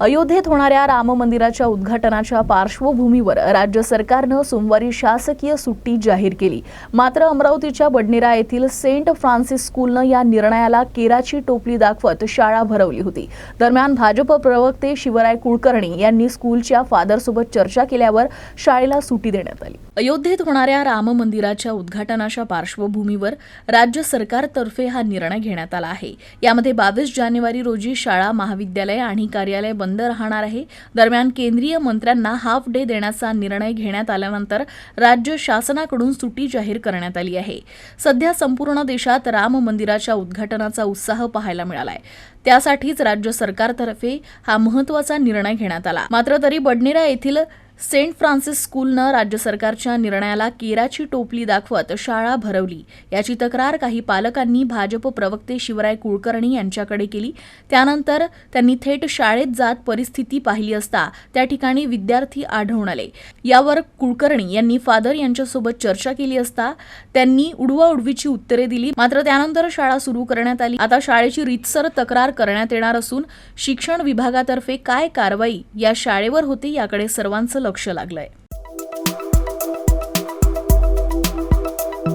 अयोध्येत होणाऱ्या राम मंदिराच्या उद्घाटनाच्या पार्श्वभूमीवर राज्य सरकारनं सोमवारी शासकीय सुट्टी जाहीर केली. मात्र अमरावतीच्या बडनेरा येथील सेंट फ्रान्सिस स्कूलनं या निर्णयाला केराची टोपली दाखवत शाळा भरवली होती. दरम्यान भाजप प्रवक्ते शिवराय कुलकर्णी यांनी स्कूलच्या फादरसोबत चर्चा केल्यावर शाळेला सुट्टी देण्यात आली. अयोध्येत होणाऱ्या राम मंदिराच्या उद्घाटनाच्या पार्श्वभूमीवर राज्य सरकारतर्फे हा निर्णय घेण्यात आला आहे. यामध्ये बावीस जानेवारी रोजी शाळा महाविद्यालय आणि कार्यालय बंद राहणार आहे. दरम्यान केंद्रीय मंत्र्यांना हाफ डे देण्याचा निर्णय घेण्यात आल्यानंतर राज्य शासनाकडून सुटी जाहीर करण्यात आली आहे. सध्या संपूर्ण देशात राम मंदिराच्या उद्घाटनाचा उत्साह पाहायला मिळालाय. त्यासाठीच राज्य सरकारतर्फे हा महत्त्वाचा निर्णय घेण्यात आला. मात्र तरी बडनेरा येथील सेंट फ्रान्सिस स्कूलनं राज्य सरकारच्या निर्णयाला केराची टोपली दाखवत शाळा भरवली. याची तक्रार काही पालकांनी भाजप प्रवक्ते शिवराय कुलकर्णी यांच्याकडे केली. त्यानंतर त्यांनी थेट शाळेत जात परिस्थिती पाहिली असता त्या ठिकाणी विद्यार्थी आढळून आले. यावर कुलकर्णी यांनी फादर यांच्यासोबत चर्चा केली असता त्यांनी उडवाउडवीची उत्तरे दिली. मात्र त्यानंतर शाळा सुरू करण्यात आली. आता शाळेची रीतसर तक्रार करण्यात येणार असून शिक्षण विभागातर्फे काय कारवाई या शाळेवर होते याकडे सर्वांचं लक्ष लागलंय.